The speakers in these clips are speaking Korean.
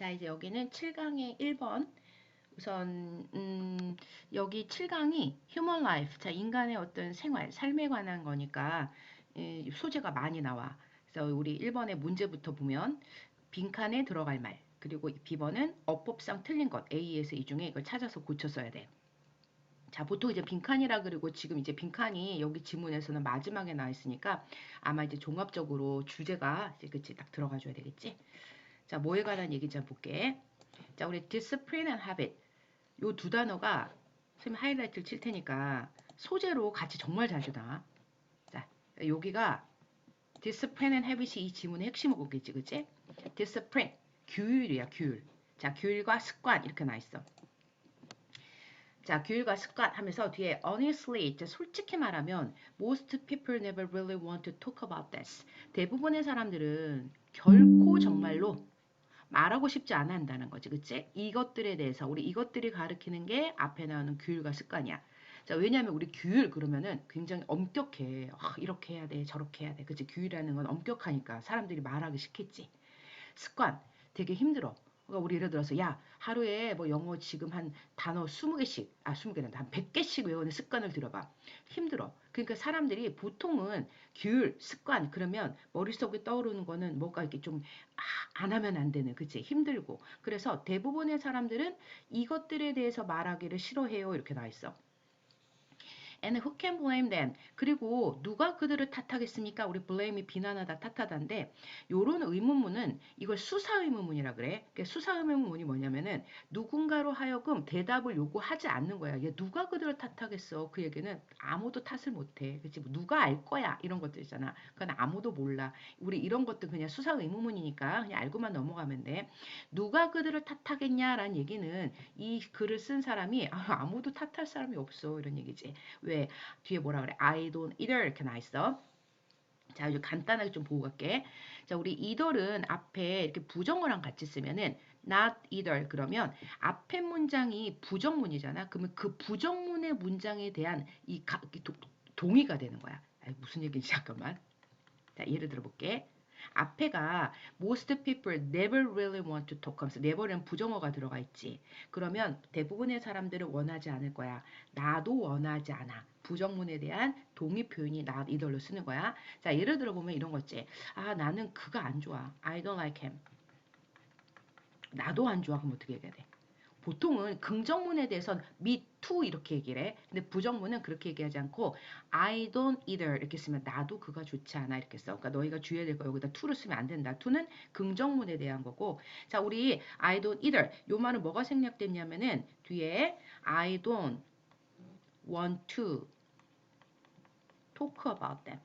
자, 이제 여기는 7강의 1번. 우선 음, 여기 7강이 human life, 자 인간의 어떤 생활, 삶에 관한 거니까 에, 소재가 많이 나와. 그래서 우리 1번의 문제부터 보면 빈칸에 들어갈 말, 그리고 B번은 어법상 틀린 것, A에서 이 중에 이걸 찾아서 고쳐 써야 돼. 자, 보통 이제 빈칸이라 그리고 지금 이제 빈칸이 여기 지문에서는 마지막에 나와 있으니까 아마 이제 종합적으로 주제가 이제 그치 딱 들어가 줘야 되겠지. 자, 뭐에 관한 얘기 좀 볼게. 자, 우리 discipline and habit. 요 두 단어가 선생님 하이라이트를 칠 테니까 소재로 같이 정말 자주 나와. 자, 여기가 discipline and habit이 이 지문의 핵심어겠지, 그치? discipline, 규율이야, 규율. 자, 규율과 습관 이렇게 나와 있어. 자, 규율과 습관 하면서 뒤에 honestly, 솔직히 말하면 most people never really want to talk about this. 대부분의 사람들은 결코 정말로 말하고 싶지 않아 한다는 거지. 그치? 이것들에 대해서 우리 이것들이 가르치는 게 앞에 나오는 규율과 습관이야. 자, 왜냐하면 우리 규율 그러면은 굉장히 엄격해. 아, 이렇게 해야 돼, 저렇게 해야 돼. 그치? 규율이라는 건 엄격하니까 사람들이 말하기 싫겠지. 습관 되게 힘들어. 그러니까 우리 예를 들어서 야 하루에 뭐 영어 지금 한 단어 20개씩 아 20개는 한 100개씩 외우는 습관을 들어봐. 힘들어. 그러니까 사람들이 보통은 규율, 습관 그러면 머릿속에 떠오르는 거는 뭐가 이렇게 좀안 아, 하면 안 되는 그치 힘들고 그래서 대부분의 사람들은 이것들에 대해서 말하기를 싫어해요 이렇게 나와 있어. And who can blame them? 그리고 누가 그들을 탓하겠습니까? 우리 blame이 비난하다, 탓하다인데 요런 의문문은 이걸 수사 의문문이라 그래. 그러니까 수사 의문문이 뭐냐면은 누군가로 하여금 대답을 요구하지 않는 거야. 얘 누가 그들을 탓하겠어? 그 얘기는 아무도 탓을 못해. 그치? 뭐 누가 알 거야? 이런 것들 있잖아. 그건 아무도 몰라. 우리 이런 것도 그냥 수사 의문문이니까 그냥 알고만 넘어가면 돼. 누가 그들을 탓하겠냐라는 얘기는 이 글을 쓴 사람이 아, 아무도 탓할 사람이 없어 이런 얘기지. 왜 뒤에 뭐라 그래? I don't either 이렇게 나 있어. 자, 아주 간단하게 좀 보고 갈게. 자, 우리 either은 앞에 이렇게 부정어랑 같이 쓰면은 not either 그러면 앞에 문장이 부정문이잖아. 그러면 그 부정문의 문장에 대한 이 가, 도, 동의가 되는 거야. 아니, 무슨 얘기인지 잠깐만. 자, 예를 들어 볼게. 앞에가 most people never really want to talk 하면서 never은 부정어가 들어가 있지. 그러면 대부분의 사람들은 원하지 않을 거야. 나도 원하지 않아. 부정문에 대한 동의 표현이 not either로 쓰는 거야. 자, 예를 들어 보면 이런 거지. 아, 나는 그가 안 좋아. I don't like him. 나도 안 좋아. 그럼 어떻게 해야 돼? 보통은 긍정문에 대해서는 me too 이렇게 얘기를 해. 근데 부정문은 그렇게 얘기하지 않고 I don't either 이렇게 쓰면 나도 그가 좋지 않아 이렇게 써. 그러니까 너희가 주의해야 될 거 여기다 to를 쓰면 안 된다. to는 긍정문에 대한 거고 자 우리 I don't either 요 말은 뭐가 생략됐냐면은 뒤에 I don't want to talk about them.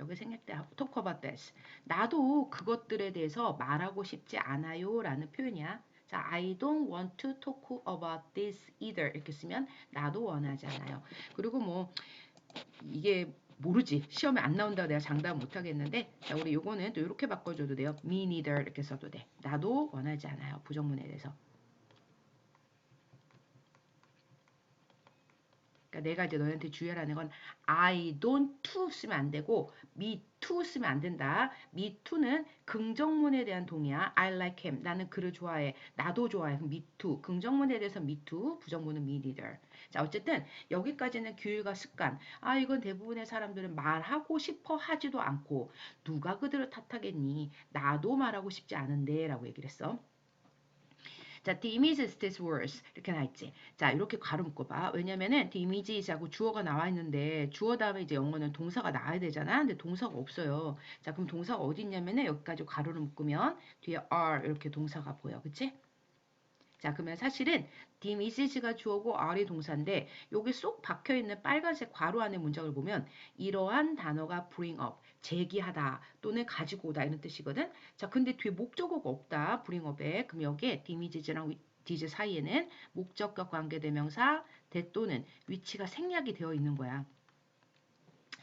여기 생략돼 talk about this. 나도 그것들에 대해서 말하고 싶지 않아요 라는 표현이야. 자, I don't want to talk about this either 이렇게 쓰면 나도 원하지 않아요. 그리고 뭐 이게 모르지. 시험에 안 나온다고 내가 장담 못 하겠는데 자, 우리 요거는 또 이렇게 바꿔줘도 돼요. me neither 이렇게 써도 돼. 나도 원하지 않아요. 부정문에 대해서. 그러니까 내가 이제 너희한테 주의하라는 건 I don't to 쓰면 안 되고 me too 쓰면 안 된다. me too는 긍정문에 대한 동의야. I like him. 나는 그를 좋아해. 나도 좋아해. me too. 긍정문에 대해서 me too, 부정문은 me neither. 자, 어쨌든 여기까지는 규율과 습관. 아, 이건 대부분의 사람들은 말하고 싶어 하지도 않고 누가 그들을 탓하겠니? 나도 말하고 싶지 않은데 라고 얘기를 했어. 자, the image is this worse. 이렇게 나 있지. 자, 이렇게 가로 묶어봐. 왜냐면은 the image하고 주어가 나와 있는데 주어 다음에 이제 영어는 동사가 나와야 되잖아. 근데 동사가 없어요. 자, 그럼 동사가 어디 있냐면은 여기까지 가로를 묶으면 뒤에 are 이렇게 동사가 보여. 그치? 자, 그러면 사실은 the images가 주어고 are이 동사인데 여기 쏙 박혀있는 빨간색 괄호 안에 문장을 보면 이러한 단어가 bring up. 제기하다 또는 가지고 오다 이런 뜻이거든. 자, 근데 뒤에 목적어가 없다. 브링업에. 그럼 여기에 디미지즈랑 디즈 사이에는 목적과 관계대명사 대 또는 위치가 생략이 되어 있는 거야.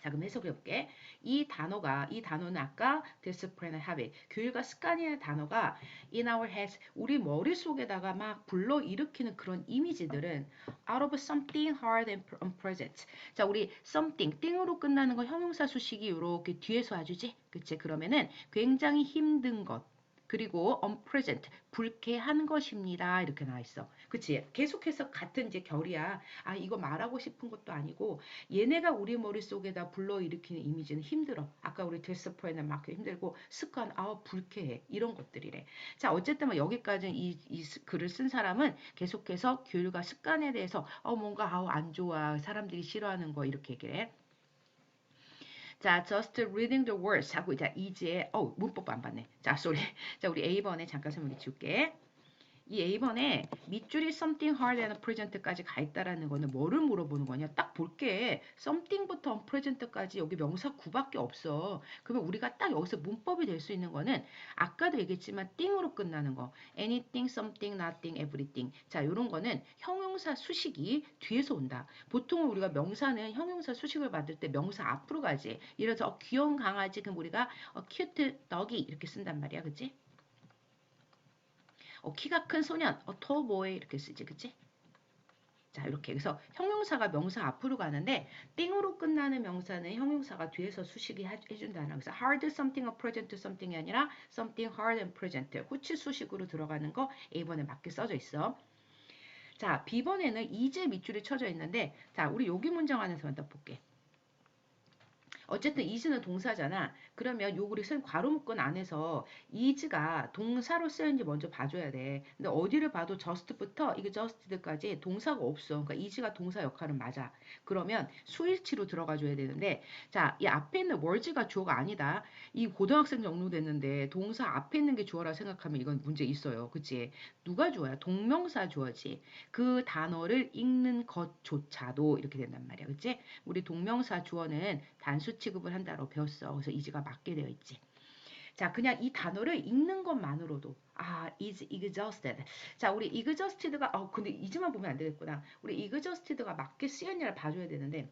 자, 그럼 해석해 볼게. 이 단어가 이 단어는 아까 discipline habit 교육과 습관이라는 단어가 in our heads 우리 머릿속에다가 막 불러 일으키는 그런 이미지들은 out of something hard and unpleasant. 자, 우리 something 띵으로 끝나는 거 형용사 수식이 이렇게 뒤에서 와주지. 그치? 그러면은 굉장히 힘든 것 그리고 unpleasant, 불쾌한 것입니다. 이렇게 나와 있어. 그치? 계속해서 같은 이제 결이야. 아, 이거 말하고 싶은 것도 아니고 얘네가 우리 머릿속에다 불러일으키는 이미지는 힘들어. 아까 우리 디스플레이는 막 힘들고 습관, 아, 불쾌해. 이런 것들이래. 자, 어쨌든 뭐 여기까지 이, 이 글을 쓴 사람은 계속해서 교육과 습관에 대해서 어, 뭔가 아우 안 좋아. 사람들이 싫어하는 거 이렇게 얘기를 해. 자, just reading the words 하고 자, 이제 어, 문법 안 봤네. 자, 쏘리. 자, 우리 A번에 잠깐 설명해 줄게. 이 A번에 밑줄이 something hard and present까지 가 있다라는 거는 뭐를 물어보는 거냐? 딱 볼게. something부터 present까지 여기 명사 구밖에 없어. 그러면 우리가 딱 여기서 문법이 될 수 있는 거는 아까도 얘기했지만 띵으로 끝나는 거. anything, something, nothing, everything. 자, 이런 거는 형용사 수식이 뒤에서 온다. 보통 우리가 명사는 형용사 수식을 받을 때 명사 앞으로 가지. 들어서 어, 귀여운 강아지 그럼 우리가 어, cute doggy 이렇게 쓴단 말이야. 그치? 어, 키가 큰 소년, 어, boy 이렇게 쓰지, 그치? 자, 이렇게. 그래서 형용사가 명사 앞으로 가는데 띵으로 끝나는 명사는 형용사가 뒤에서 수식이 해준다는 그래서 hard something or present something이 아니라 something hard and present 후치 수식으로 들어가는 거 A번에 맞게 써져 있어. 자, B번에는 이제 밑줄이 쳐져 있는데 자, 우리 여기 문장 안에서만 딱 볼게. 어쨌든 is는 동사잖아. 그러면 요 우리 쓴 괄호 묶은 안에서 is가 동사로 쓰였는지 먼저 봐줘야 돼. 근데 어디를 봐도 just부터 이게 justed까지 동사가 없어. 그러니까 is가 동사 역할은 맞아. 그러면 수일치로 들어가 줘야 되는데 자, 이 앞에 있는 words가 주어가 아니다. 이 고등학생 정도 됐는데 동사 앞에 있는 게 주어라 생각하면 이건 문제 있어요. 그치? 누가 주어야? 동명사 주어지. 그 단어를 읽는 것조차도 이렇게 된단 말이야. 그치? 우리 동명사 주어는 단수 취급을 한다고 배웠어. 그래서 이지가 맞게 되어 있지. 자, 그냥 이 단어를 읽는 것만으로도 아, is exhausted. 자, 우리 exhausted가 어, 근데 이지만 보면 안 되겠구나. 우리 exhausted가 맞게 쓰였냐를 봐줘야 되는데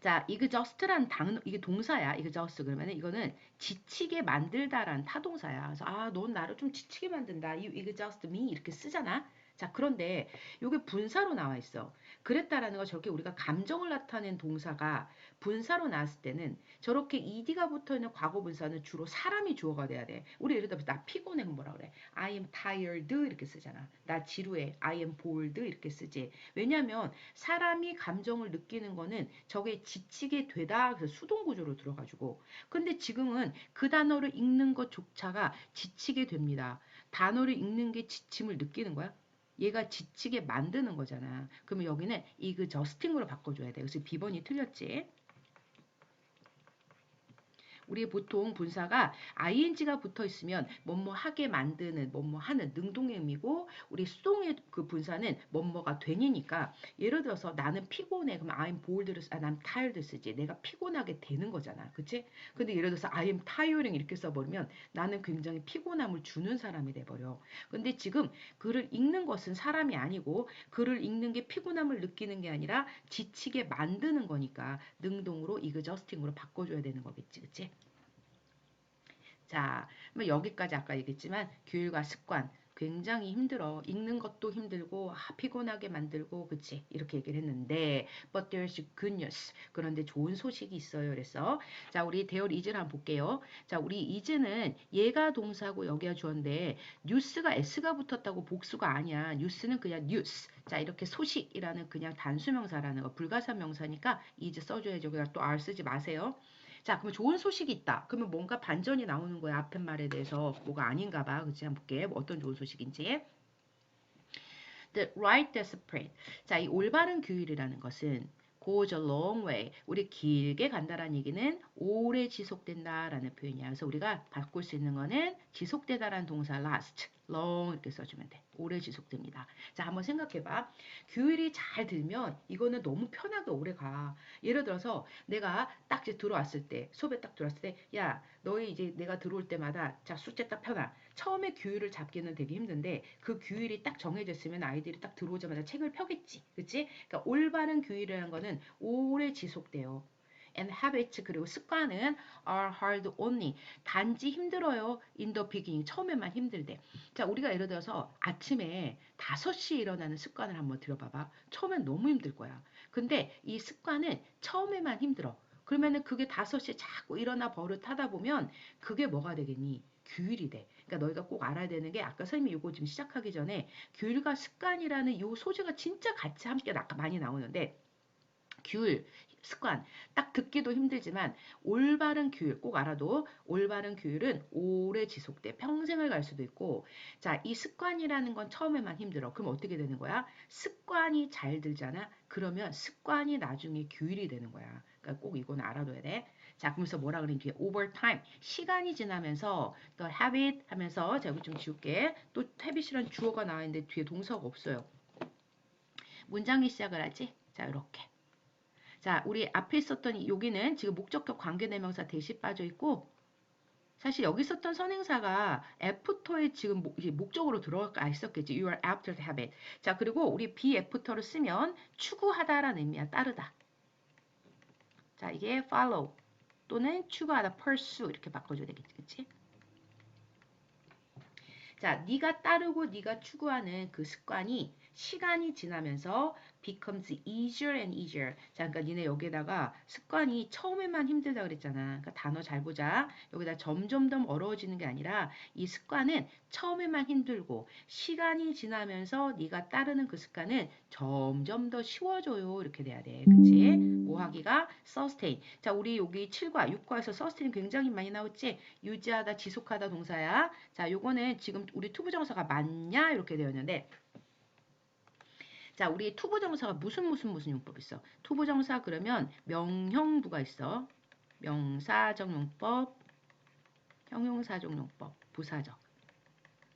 자, exhaust란 단 이게 동사야. exhaust 그러면은 이거는 지치게 만들다라는 타동사야. 그래서 아, 넌 나를 좀 지치게 만든다. You exhaust me 이렇게 쓰잖아. 자, 그런데 이게 분사로 나와 있어. 그랬다라는 거 저렇게 우리가 감정을 나타낸 동사가 분사로 나왔을 때는 저렇게 ed가 붙어 있는 과거 분사는 주로 사람이 주어가 돼야 돼. 우리 예를 들어 나 피곤해 뭐라 그래? I am tired 이렇게 쓰잖아. 나 지루해. I am bored 이렇게 쓰지. 왜냐면 사람이 감정을 느끼는 거는 저게 지치게 되다 그래서 수동 구조로 들어가지고. 근데 지금은 그 단어를 읽는 것조차가 지치게 됩니다. 단어를 읽는 게 지침을 느끼는 거야. 얘가 지치게 만드는 거잖아. 그러면 여기는 이그 저스팅으로 바꿔줘야 돼. 그래서 비번이 틀렸지. 우리 보통 분사가 ing가 붙어 있으면 뭐뭐 하게 만드는 뭐뭐 하는 능동의 의미고 우리 수동의 그 분사는 뭐뭐가 되니까 예를 들어서 나는 피곤해. 그럼 I'm bored를 아, 난 tired 쓰지. 내가 피곤하게 되는 거잖아. 그치? 근데 예를 들어서 I am tiring 이렇게 써버리면 나는 굉장히 피곤함을 주는 사람이 돼버려. 근데 지금 글을 읽는 것은 사람이 아니고 글을 읽는 게 피곤함을 느끼는 게 아니라 지치게 만드는 거니까 능동으로 이그저스팅으로 바꿔줘야 되는 거겠지. 그치? 자, 뭐 여기까지 아까 얘기했지만 교육과 습관 굉장히 힘들어. 읽는 것도 힘들고 아, 피곤하게 만들고 그치 이렇게 얘기를 했는데 but there's good news. 그런데 좋은 소식이 있어요. 그래서 자 우리 대열 이즈를 한번 볼게요. 자 우리 이즈는 얘가 동사고 여기가 주어인데 뉴스가 s가 붙었다고 복수가 아니야. 뉴스는 그냥 뉴스. 자 이렇게 소식이라는 그냥 단수명사라는 거 불가산 명사니까 이즈 써줘야죠. 그냥 또 R 쓰지 마세요. 자, 그러면 좋은 소식이 있다. 그러면 뭔가 반전이 나오는 거야. 앞에 말에 대해서 뭐가 아닌가 봐. 그치? 한번 볼게. 뭐 어떤 좋은 소식인지. The right discipline. 자, 이 올바른 규율이라는 것은 goes a long way. 우리 길게 간다라는 얘기는 오래 지속된다라는 표현이야. 그래서 우리가 바꿀 수 있는 거는 지속되다라는 동사 last, long 이렇게 써주면 돼. 오래 지속됩니다. 자, 한번 생각해봐. 규율이 잘 들면 이거는 너무 편하게 오래 가. 예를 들어서 내가 딱 이제 들어왔을 때, 수업에 딱 들어왔을 때, 야, 너희 이제 내가 들어올 때마다 자, 숙제 딱 펴놔. 처음에 규율을 잡기는 되게 힘든데 그 규율이 딱 정해졌으면 아이들이 딱 들어오자마자 책을 펴겠지. 그치? 그러니까 올바른 규율이라는 거는 오래 지속돼요. and habits 그리고 습관은 are hard only 단지 힘들어요 in the beginning 처음에만 힘들대 자 우리가 예를 들어서 아침에 5시에 일어나는 습관을 한번 들어봐봐 처음엔 너무 힘들 거야 근데 이 습관은 처음에만 힘들어 그러면은 그게 5시에 자꾸 일어나 버릇하다 보면 그게 뭐가 되겠니 규율이 돼. 그러니까 너희가 꼭 알아야 되는 게 아까 선생님이 이거 지금 시작하기 전에 규율과 습관이라는 이 소재가 진짜 같이 함께 많이 나오는데 규율, 습관 딱 듣기도 힘들지만 올바른 규율 꼭 알아도 올바른 규율은 오래 지속돼 평생을 갈 수도 있고 자 이 습관이라는 건 처음에만 힘들어. 그럼 어떻게 되는 거야? 습관이 잘 들잖아? 그러면 습관이 나중에 규율이 되는 거야. 그러니까 꼭 이건 알아둬야 돼 자, 그러면서 뭐라 그러니 뒤에 over time 시간이 지나면서 the habit 하면서 제가 좀 지울게. 또 habit이란 주어가 나와 있는데 뒤에 동사가 없어요. 문장이 시작을 하지. 자, 이렇게. 자, 우리 앞에 있었던 여기는 지금 목적격 관계대명사 대시 빠져 있고 사실 여기 있었던 선행사가 애프터에 지금 목적으로 들어가 있었겠지. You are after the habit. 자, 그리고 우리 be after를 쓰면 추구하다라는 의미야. 따르다. 자, 이게 follow. 또는 추가하다 pursue 이렇게 바꿔줘야 되겠지. 그치? 자, 네가 따르고 네가 추구하는 그 습관이 시간이 지나면서 becomes easier and easier. 자, 그러니까 니네 여기에다가 습관이 처음에만 힘들다 그랬잖아. 그러니까 단어 잘 보자. 여기다 점점 더 어려워지는 게 아니라 이 습관은 처음에만 힘들고 시간이 지나면서 네가 따르는 그 습관은 점점 더 쉬워져요. 이렇게 돼야 돼. 그치? 모하기가 sustain. 자, 우리 여기 7과 6과에서 sustain 굉장히 많이 나왔지? 유지하다, 지속하다 동사야. 자, 요거는 지금 우리 투부정사가 맞냐? 이렇게 되었는데 자, 우리 투부정사가 무슨 무슨 무슨 용법 있어? 투부정사 그러면 명형부가 있어. 명사적 용법, 형용사적 용법, 부사적.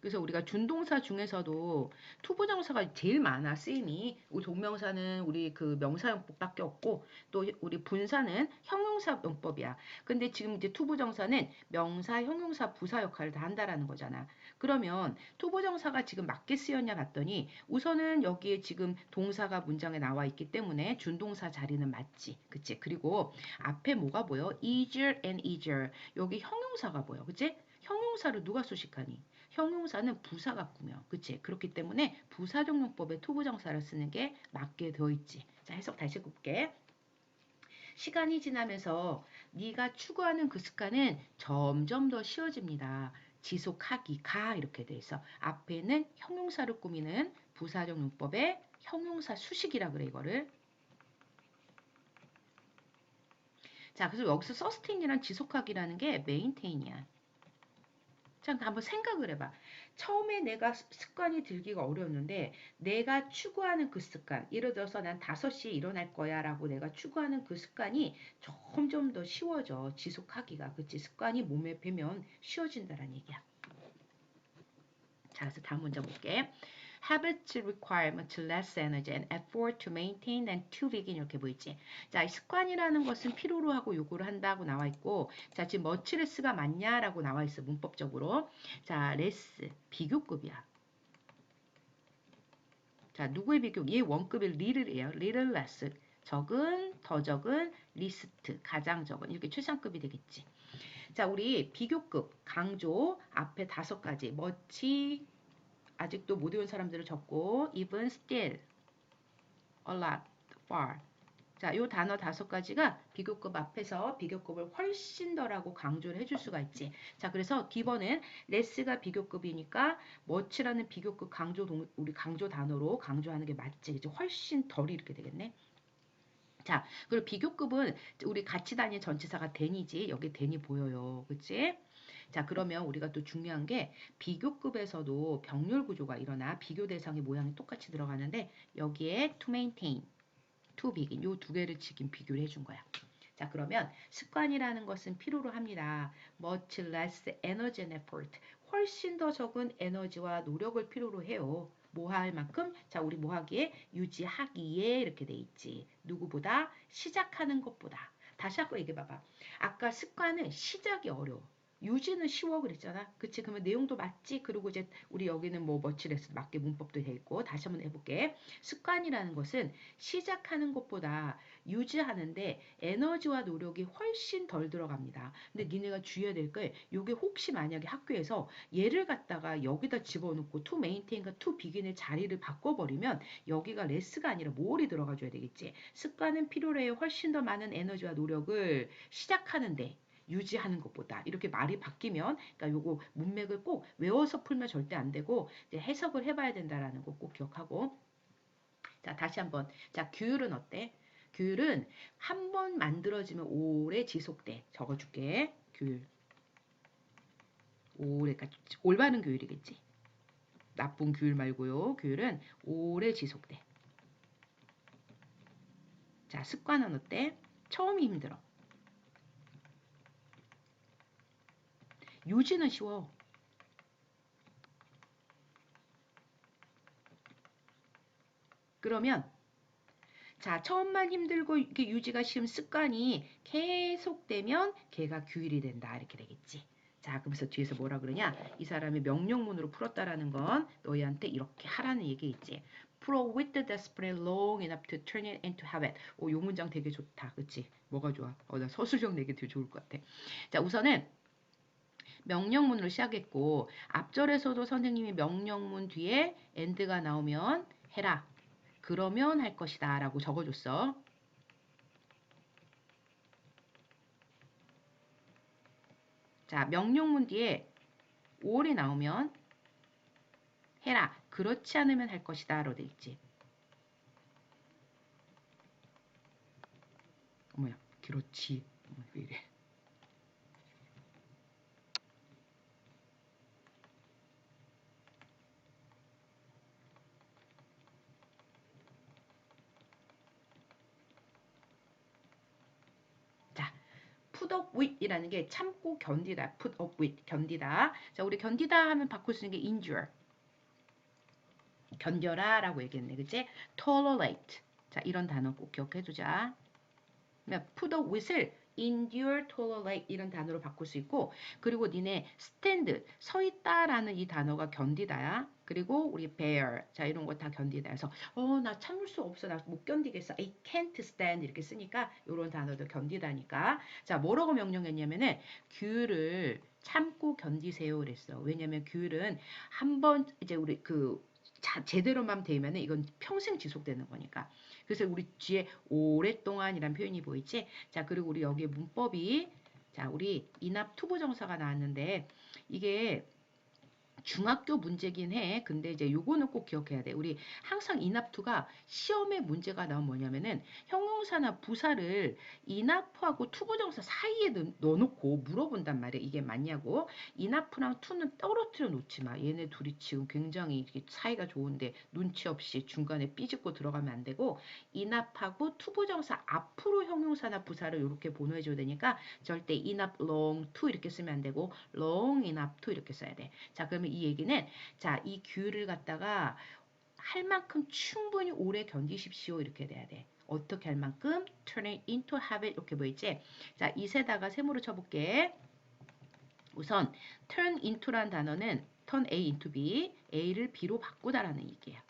그래서 우리가 준동사 중에서도 투부정사가 제일 많아 쓰임이 우리 동명사는 우리 그 명사용법밖에 없고 또 우리 분사는 형용사용법이야. 근데 지금 이제 투부정사는 명사, 형용사, 부사 역할을 다 한다라는 거잖아. 그러면 투부정사가 지금 맞게 쓰였냐 봤더니 우선은 여기에 지금 동사가 문장에 나와 있기 때문에 준동사 자리는 맞지. 그치? 그리고 앞에 뭐가 보여? easier and easier. 여기 형용사가 보여. 그치? 형용사를 누가 수식하니? 형용사는 부사가 꾸며. 그치? 그렇기 때문에 부사정용법에 투부정사를 쓰는 게 맞게 되어 있지. 자, 해석 다시 해볼게. 시간이 지나면서 네가 추구하는 그 습관은 점점 더 쉬워집니다. 지속하기 가 이렇게 돼 있어. 앞에는 형용사를 꾸미는 부사적 용법의 형용사 수식이라 그래 이거를. 자, 그래서 여기서 서스테인이란 지속하기라는 게 메인테인이야. 자, 한번 생각을 해봐. 처음에 내가 습관이 들기가 어려웠는데 내가 추구하는 그 습관 예를 들어서 난 5시에 일어날 거야 라고 내가 추구하는 그 습관이 점점 더 쉬워져 지속하기가 그치? 습관이 몸에 배면 쉬워진다는 얘기야. 자 그래서 다음 문제 볼게 habits require much less energy and effort to maintain than to begin 이렇게 보이지. 자, 습관이라는 것은 필요로 하고 요구를 한다고 나와 있고 자, 지금 much less가 맞냐라고 나와 있어 문법적으로. 자, less 비교급이야. 자, 누구의 비교? 얘 원급이 little이에요. little less. 적은, 더 적은, least, 가장 적은. 이렇게 최상급이 되겠지. 자, 우리 비교급, 강조, 앞에 다섯 가지. much, 아직도 못 외운 사람들을 적고 even, still, a lot, far. 자, 요 단어 다섯 가지가 비교급 앞에서 비교급을 훨씬 더라고 강조를 해줄 수가 있지. 자, 그래서 기본은 레스가 비교급이니까 much라는 비교급 강조 동, 우리 강조 단어로 강조하는 게 맞지. 이제 훨씬 덜이 이렇게 되겠네. 자, 그리고 비교급은 우리 같이 다니는 전치사가 된이지. 여기 된이 보여요. 그치? 자, 그러면 우리가 또 중요한 게 비교급에서도 병렬 구조가 일어나 비교 대상의 모양이 똑같이 들어가는데 여기에 to maintain, to begin 요 두 개를 지금 비교를 해준 거야. 자, 그러면 습관이라는 것은 필요로 합니다. much less energy and effort. 훨씬 더 적은 에너지와 노력을 필요로 해요. 뭐 할 만큼? 자, 우리 뭐 하기에? 유지하기에 이렇게 돼 있지. 누구보다? 시작하는 것보다. 다시 한번 얘기해 봐봐. 아까 습관은 시작이 어려워. 유지는 쉬워 그랬잖아. 그치? 그러면 내용도 맞지? 그리고 이제 우리 여기는 뭐 머치레스 맞게 문법도 돼 있고 다시 한번 해볼게. 습관이라는 것은 시작하는 것보다 유지하는데 에너지와 노력이 훨씬 덜 들어갑니다. 근데 니네가 주의해야 될 게 요게 혹시 만약에 학교에서 얘를 갖다가 여기다 집어넣고 to maintain과 to begin의 자리를 바꿔버리면 여기가 레스가 아니라 뭘이 들어가줘야 되겠지. 습관은 필요로 해요. 훨씬 더 많은 에너지와 노력을 시작하는데 유지하는 것보다 이렇게 말이 바뀌면 그러니까 요거 문맥을 꼭 외워서 풀면 절대 안 되고 해석을 해봐야 된다라는 거 꼭 기억하고. 자 다시 한번. 자 규율은 어때? 규율은 한 번 만들어지면 오래 지속돼. 적어줄게. 규율. 오래까지 그러니까 올바른 규율이겠지? 나쁜 규율 말고요. 규율은 오래 지속돼. 자 습관은 어때? 처음이 힘들어 유지는 쉬워. 그러면 자 처음만 힘들고 이렇게 유지가 쉬운 습관이 계속되면 걔가 규율이 된다 이렇게 되겠지. 자 그러면서 뒤에서 뭐라 그러냐 이 사람이 명령문으로 풀었다라는 건 너희한테 이렇게 하라는 얘기있지. Pro with the desperate long enough to turn it into habit. 오, 요 문장 되게 좋다. 그치? 뭐가 좋아? 어, 나 서술형 내기 되게 좋을 것 같아. 자, 우선은 명령문으로 시작했고 앞절에서도 선생님이 명령문 뒤에 end가 나오면 해라. 그러면 할 것이다 라고 적어줬어. 자 명령문 뒤에 올이 나오면 해라. 그렇지 않으면 할 것이다 라고 돼 있지. 어머야 그렇지. 왜 이래. Put up with이라는 게 참고 견디다. put up with 견디다. 자, 우리 견디다 하면 바꿀 수 있는 게 endure. 견뎌라 라고 얘기했네. 그치? tolerate. 자, 이런 단어 꼭 기억해 두자. put up with을 endure, tolerate 이런 단어로 바꿀 수 있고 그리고 니네 stand, 서 있다라는 이 단어가 견디다야. 그리고 우리 bear, 자 이런 거 다 견디다. 그래서 어 나 참을 수 없어, 나 못 견디겠어, I can't stand 이렇게 쓰니까 이런 단어도 견디다니까. 자 뭐라고 명령했냐면은 규율을 참고 견디세요 그랬어. 왜냐면 규율은 한 번 이제 우리 그 자, 제대로만 되면 이건 평생 지속되는 거니까. 그래서 우리 뒤에 오랫동안이란 표현이 보이지? 자, 그리고 우리 여기에 문법이 자, 우리 인합 투부 정사가 나왔는데 이게 중학교 문제긴 해. 근데 이제 요거는 꼭 기억해야 돼. 우리 항상 인합투가 시험에 문제가 나오면 뭐냐면은 형용사나 부사를 인합하고 투부정사 사이에 넣어놓고 물어본단 말이야. 이게 맞냐고. 인합프랑 투는 떨어뜨려 놓지 마. 얘네 둘이 지금 굉장히 사이가 좋은데 눈치 없이 중간에 삐집고 들어가면 안 되고 인합하고 투부정사 앞으로 형용사나 부사를 이렇게 보내줘야 되니까 절대 인합 long to 이렇게 쓰면 안 되고 long enough to 이렇게 써야 돼. 자 그러면 이 얘기는 자, 이 규율을 갖다가 할 만큼 충분히 오래 견디십시오. 이렇게 돼야 돼. 어떻게 할 만큼 turn it into habit 이렇게 보이지? 자, 이 세다가 세모로 쳐볼게. 우선 turn into란 단어는 turn A into B, A를 B로 바꾸다라는 얘기예요.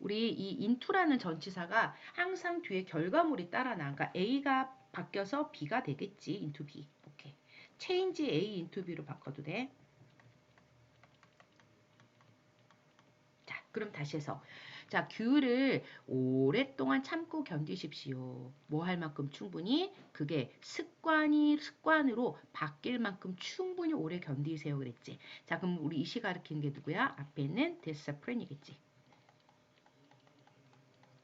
우리 이 into라는 전치사가 항상 뒤에 결과물이 따라나. 그러니까 A가 바뀌어서 B가 되겠지. into B. change A into B로 바꿔도 돼. 자, 그럼 다시 해서 자, 규율을 오랫동안 참고 견디십시오. 뭐 할 만큼 충분히 그게 습관이 습관으로 바뀔 만큼 충분히 오래 견디세요 그랬지. 자, 그럼 우리 이시 가르치는 게 누구야? 앞에 있는 데스프렌이겠지.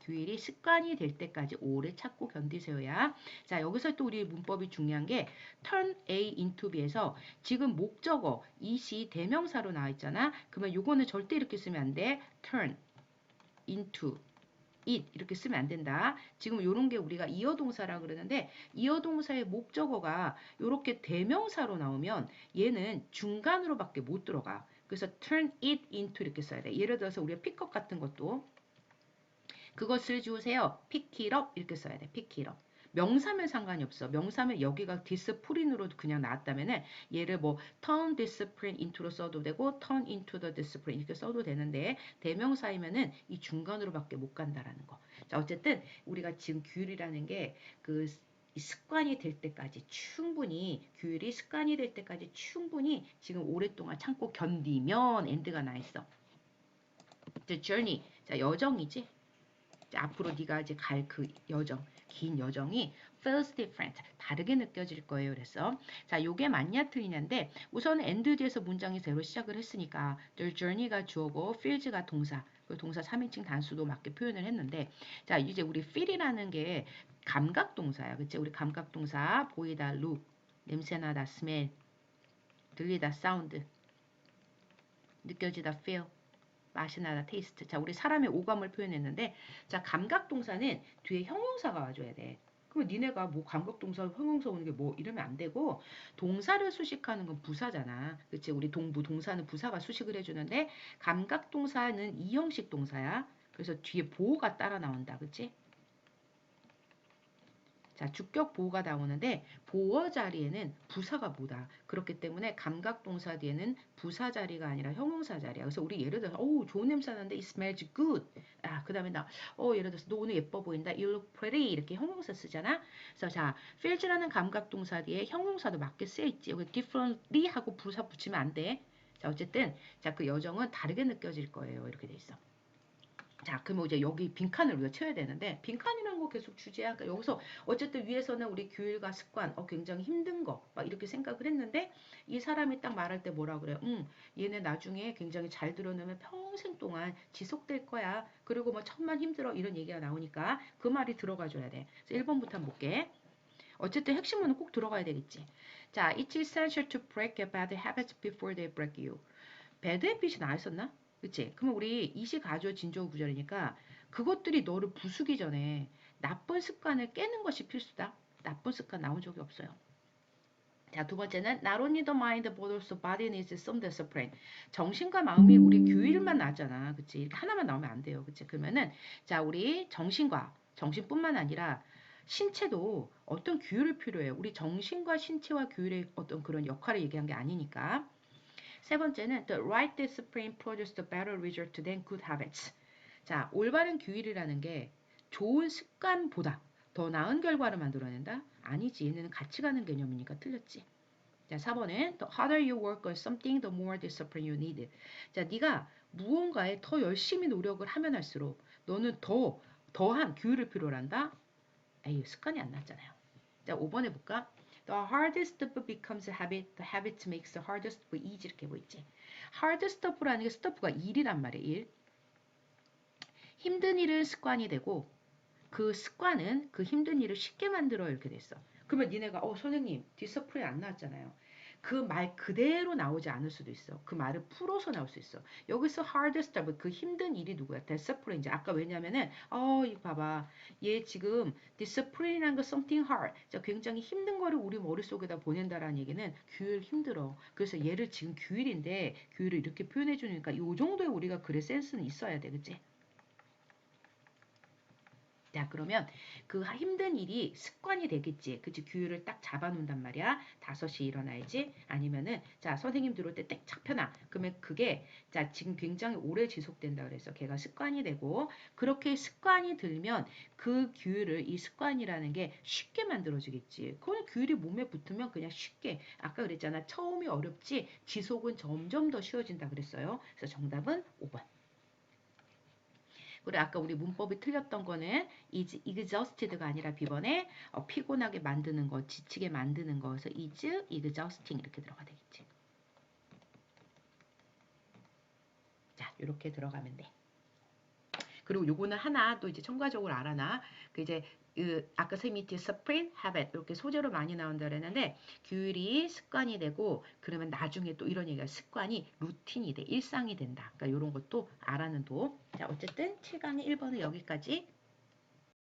규율이 습관이 될 때까지 오래 찾고 견디세요야. 자, 여기서 또 우리 문법이 중요한 게 turn A into B에서 지금 목적어, 이시 대명사로 나와 있잖아. 그러면 요거는 절대 이렇게 쓰면 안 돼. turn into it 이렇게 쓰면 안 된다. 지금 요런 게 우리가 이어동사라 그러는데 이어동사의 목적어가 요렇게 대명사로 나오면 얘는 중간으로밖에 못 들어가. 그래서 turn it into 이렇게 써야 돼. 예를 들어서 우리가 픽업 같은 것도 그것을 it up 이렇게 써야 돼. up. 명사면 상관이 없어. 명사면 여기가 discipline으로 그냥 나왔다면은 얘를 뭐 turn discipline into로 써도 되고 turn into the discipline 이렇게 써도 되는데 대명사이면은 이 중간으로밖에 못 간다라는 거. 자 어쨌든 우리가 지금 규율이라는 게그 습관이 될 때까지 충분히 규율이 습관이 될 때까지 충분히 지금 오랫동안 참고 견디면 엔드가 나 있어. The journey. 자 여정이지. 자, 앞으로 네가 이제 갈 그 여정, 긴 여정이 feels different. 다르게 느껴질 거예요. 그래서 자, 요게 맞냐 틀리냐인데 우선 end 뒤에서 문장이 새로 시작을 했으니까 the journey가 주어고 feels가 동사. 그 동사 3인칭 단수도 맞게 표현을 했는데 자, 이제 우리 feel이라는 게 감각 동사야. 그치? 우리 감각 동사 보이다 look, 냄새나다 smell, 들리다 sound, 느껴지다 feel, 맛이 나다 taste. 자, 우리 사람의 오감을 표현했는데 자, 감각 동사는 뒤에 형용사가 와줘야 돼. 그럼 니네가 뭐 감각 동사, 형용사 오는 게 뭐 이러면 안 되고 동사를 수식하는 건 부사잖아. 그치? 우리 동부 동사는 부사가 수식을 해주는데 감각 동사는 이형식 동사야. 그래서 뒤에 보호가 따라 나온다. 그치? 자, 주격 보호가 나오는데 보어 자리에는 부사가 뭐다. 그렇기 때문에 감각 동사 뒤에는 부사 자리가 아니라 형용사 자리야. 그래서 우리 예를 들어서 오 좋은 냄새 나는데 it smells good. 아, 그 다음에 나 어 예를 들어서 너 오늘 예뻐 보인다. you look pretty 이렇게 형용사 쓰잖아. 그래서 자, feels라는 감각 동사 뒤에 형용사도 맞게 쓰여 있지. 여기 differently 하고 부사 붙이면 안 돼. 자, 어쨌든 자, 그 여정은 다르게 느껴질 거예요. 이렇게 돼 있어. 자, 그러면 이제 여기 빈칸을 우리가 채워야 되는데 빈칸이라는 거 계속 주제야. 그러니까 여기서 어쨌든 위에서는 우리 교일과 습관, 어, 굉장히 힘든 거, 막 이렇게 생각을 했는데 이 사람이 딱 말할 때 뭐라 그래요? 음, 얘네 나중에 굉장히 잘 들어놓으면 평생 동안 지속될 거야. 그리고 뭐 천만 힘들어 이런 얘기가 나오니까 그 말이 들어가줘야 돼. 그래서 1번부터 한번 볼게. 어쨌든 핵심은 꼭 들어가야 되겠지. 자, it's essential to break a bad habit before they break you. bad habit이 나왔었나? 그치? 그러면 우리 이시 가조 진조 구절이니까 그것들이 너를 부수기 전에 나쁜 습관을 깨는 것이 필수다. 나쁜 습관 나온 적이 없어요. 자, 두 번째는 not only the mind but also body needs some discipline. 정신과 마음이 우리 규율만 나잖아. 그치? 하나만 나오면 안 돼요. 그치? 그러면은 자, 우리 정신과 정신뿐만 아니라 신체도 어떤 규율이 필요해요. 우리 정신과 신체와 규율의 어떤 그런 역할을 얘기한 게 아니니까. 세 번째는 the right discipline produces the better result than good habits. 자, 올바른 규율이라는 게 좋은 습관보다 더 나은 결과를 만들어낸다? 아니지. 얘는 같이 가는 개념이니까 틀렸지. 자, 4번은 the harder you work on something, the more discipline you need. 자, 네가 무언가에 더 열심히 노력을 하면 할수록 너는 더 더한 규율을 필요로 한다? 에이, 습관이 안 났잖아요. 자, 5번 해볼까? The hardest stuff becomes a habit. The habit makes the hardest stuff easy. 이렇게 보이지. hard stuff라는 게 stuff가 일이란 말이에요. 일. 힘든 일은 습관이 되고 그 습관은 그 힘든 일을 쉽게 만들어 이렇게 됐어. 그러면 니네가 어 선생님 디서플이 안 나왔잖아요. 그 말 그대로 나오지 않을 수도 있어. 그 말을 풀어서 나올 수 있어. 여기서 hard stuff, 그 힘든 일이 누구야? discipline. 아까 왜냐면은, 어, 이 봐봐. 얘 지금 discipline이라는 거 something hard. 자, 굉장히 힘든 거를 우리 머릿속에다 보낸다라는 얘기는 규율 힘들어. 그래서 얘를 지금 규율인데, 규율을 이렇게 표현해 주니까 이 정도의 우리가 글의 센스는 있어야 돼. 그치? 자 그러면 그 힘든 일이 습관이 되겠지. 그치 규율을 딱 잡아놓는단 말이야. 5시 일어나야지. 아니면은 자 선생님 들어올 때딱 잡혀놔. 그러면 그게 자 지금 굉장히 오래 지속된다 그래서 걔가 습관이 되고 그렇게 습관이 들면 그 규율을 이 습관이라는 게 쉽게 만들어지겠지. 그건 규율이 몸에 붙으면 그냥 쉽게 아까 그랬잖아. 처음이 어렵지 지속은 점점 더 쉬워진다 그랬어요. 그래서 정답은 5번. 그리고 아까 우리 문법이 틀렸던 거는 is exhausted가 아니라 비번에 어, 피곤하게 만드는 거, 지치게 만드는 거에서 is exhausting 이렇게 들어가 되겠지. 자, 이렇게 들어가면 돼. 그리고 요거는 하나 또 이제 첨가적으로 알아놔. 그 이제 그 아까 선생님이 discipline, habit 이렇게 소재로 많이 나온다 그랬는데 규율이 습관이 되고 그러면 나중에 또 이런 얘기가 습관이 루틴이 돼 일상이 된다. 그러니까 이런 것도 알아는 도. 자 어쨌든 7강의 1번은 여기까지